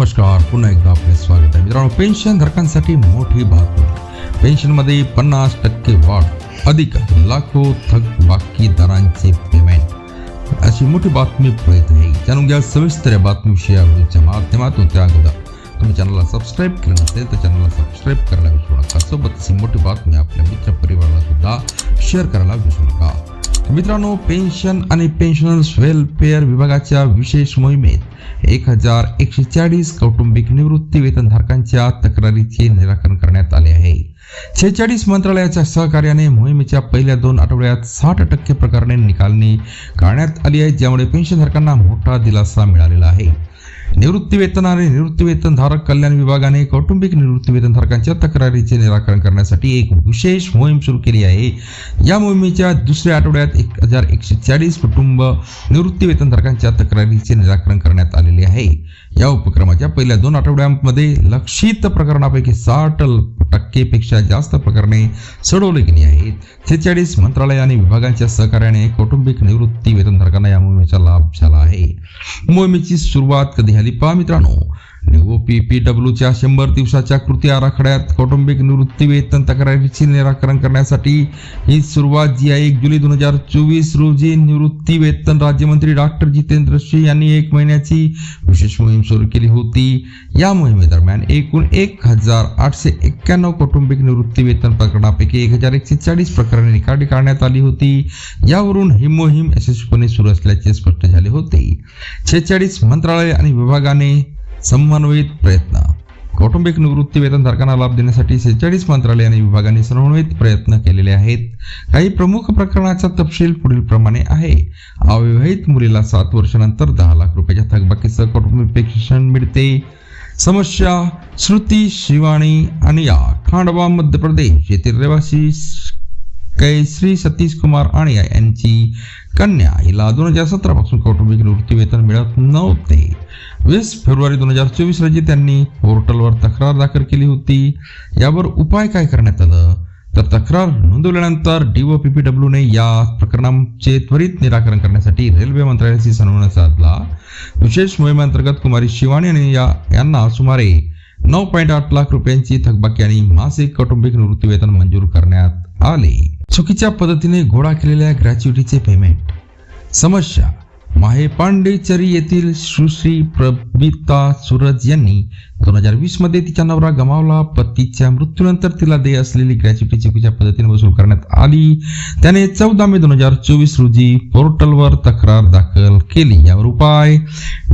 नमस्कार पुन्हा एकदा आपले स्वागत आहे. मित्रांनो पेन्शन धारकांसाठी मोठी बातमी पेन्शनमध्ये पन्नास टक्के वाढ अधिक लाखो थकबाकीदारांचे पेमेंट अशी मोठी बातमी प्रयत्न आहे. जाणून घ्या सविस्तर या बातमीविषयी या व्हिडिओच्या माध्यमातून. त्या अगोदर तुम्ही चॅनलला सबस्क्राईब केलं नसेल तर चॅनलला सबस्क्राईब करायला विसरू नका. सोबत ही मोठी बातमी आपल्या मित्र परिवाराला सुद्धा शेअर करायला विसरू नका. मित्रांनो पेन्शन आणि पेन्शनर्स वेलफेअर विभागाच्या विशेष मोहिमेत एक हजार एकशे चाळीस कौटुंबिक निवृत्ती वेतनधारकांच्या तक्रारीचे निराकरण करण्यात आले आहे. शेहेचाळीस मंत्रालयाच्या सहकार्याने मोहिमेच्या पहिल्या दोन आठवड्यात साठ टक्के प्रकरणे निकालणी काढण्यात आली आहेत ज्यामुळे पेन्शनधारकांना मोठा दिलासा मिळालेला आहे. निवृत्तीवेतन आणि निवृत्तीवेतनधारक कल्याण विभागाने कौटुंबिक निवृत्तीवेतनधारकांच्या तक्रारीचे निराकरण करण्यासाठी एक विशेष मोहीम सुरू केली आहे. या मोहिमेच्या दुसऱ्या आठवड्यात एक हजार एकशे चाळीस कुटुंब निवृत्तीवेतनधारकांच्या तक्रारीचे निराकरण करण्यात आलेले आहे. या उपक्रमाच्या पहिल्या दोन आठवड्यांमध्ये लक्षित प्रकरणापैकी साठ टक्केपेक्षा जास्त प्रकरणे सोडवली गेली आहेत. सेहेचाळीस मंत्रालय आणि विभागांच्या सहकार्याने कौटुंबिक निवृत्ती वेतनधारकांना या मोहिमेचा लाभ झाला आहे. मोहिमेची सुरुवात कधी झाली पहा मित्रांनो? ओ पी पी डब्ल्यूच्या शंभर दिवसाच्या कृती आराखड्यात कौटुंबिक निवृत्तीवेतन तक्रारीचे निराकरण करण्यासाठी ही सुरुवात जी आहे एक जुलै दोन हजार चोवीस रोजी निवृत्तीवेतन राज्यमंत्री डॉक्टर जितेंद्र सिंह यांनी एक महिन्याची विशेष मोहीम सुरू केली होती. या मोहिमेदरम्यान एकूण एक हजार आठशे एक्क्याण्णव कौटुंबिक निवृत्तीवेतन प्रकरणापैकी एक हजार एकशे चाळीस प्रकरणे निकाली काढण्यात आली होती. यावरून ही मोहीम यशस्वीपणे सुरू असल्याचे स्पष्ट झाले होते. शेहेचाळीस मंत्रालय आणि विभागाने समन्वयित प्रयत्न. कौटुंबिक निवृत्ती वेतनधारकांना लाभ देण्यासाठी सेहेचाळीस मंत्रालय आणि विभागाने समन्वयित प्रयत्न केलेले आहेत. काही प्रमुख प्रकरणाचा तपशील पुढील प्रमाणे आहे. अविवाहित मुलीला सात वर्षानंतर दहा लाख रुपयाच्या थकबाकीसह कौटुंबिक पेन्शन मिळते. समस्या श्रुती शिवाणी आणि या खांडवा मध्य प्रदेश येथील रहिवासी कैश्री सतीश कुमार आणि यांची कन्या. हिला दोन हजार सतरा पासून कौटुंबिक निवृत्तीवेतन मिळत नव्हते. वीस फेब्रुवारी दोन हजार चोवीस रोजी त्यांनी पोर्टलवर तक्रार दाखल केली होती. यावर उपाय काय करण्यात आलं? तर तक्रार नोंदवल्यानंतर डीओपीपीडब्ल्यूने या प्रकरणाचे त्वरित निराकरण करण्यासाठी रेल्वे मंत्रालयाशी समन्वय साधला. विशेष मोहिमेअंतर्गत कुमारी शिवानी आणि या यांना सुमारे नऊ पॉईंट आठ लाख रुपयांची थकबाकी आणि मासिक कौटुंबिक निवृत्तीवेतन मंजूर करण्यात चुकीच्या पद्धतीने गोळा केलेल्या ग्रॅच्युटीचे पेमेंट समस्या. माहे पांडेचरी येथील सुश्री प्रबिता सूरज यांनी दोन हजार वीसमध्ये तिचा नवरा गमावला. पतीच्या मृत्यूनंतर तिला देय असलेली ग्रॅच्युटी चुकीच्या पद्धतीने वसूल करण्यात आली. त्याने चौदा मे दोन हजार चोवीस रोजी पोर्टलवर तक्रार दाखल केली. यावर उपाय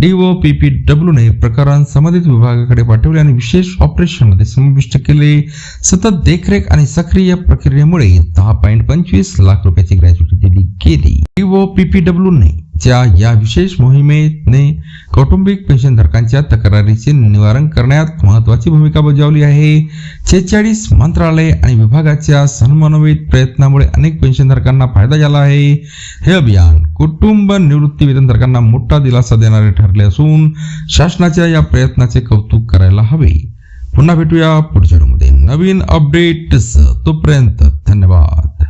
डीओ पी पी डब्ल्यूने प्रकरण संबंधित विभागाकडे पाठवले आणि विशेष ऑपरेशनमध्ये समाविष्ट केले. सतत देखरेख आणि सक्रिय प्रक्रियेमुळे दहा पॉईंट पंचवीस लाख रुपयाची ग्रॅच्युटी दिली गेली. डीओ पी पी डब्ल्यूने च्या या विशेष मोहिमेने कौटुंबिक पेन्शनधारकांच्या तक्रारीचे निवारण करण्यात महत्वाची भूमिका बजावली आहे. छेचाळीस मंत्रालय आणि विभागाच्या समन्वयित प्रयत्नामुळे अनेक पेन्शनधारकांना फायदा झाला आहे. हे अभियान कुटुंब निवृत्ती वेतनधारकांना मोठा दिलासा देणारे ठरले असून शासनाच्या या प्रयत्नाचे कौतुक करायला हवे. पुन्हा भेटूया पुढच्या नवीन अपडेट्स तोपर्यंत धन्यवाद.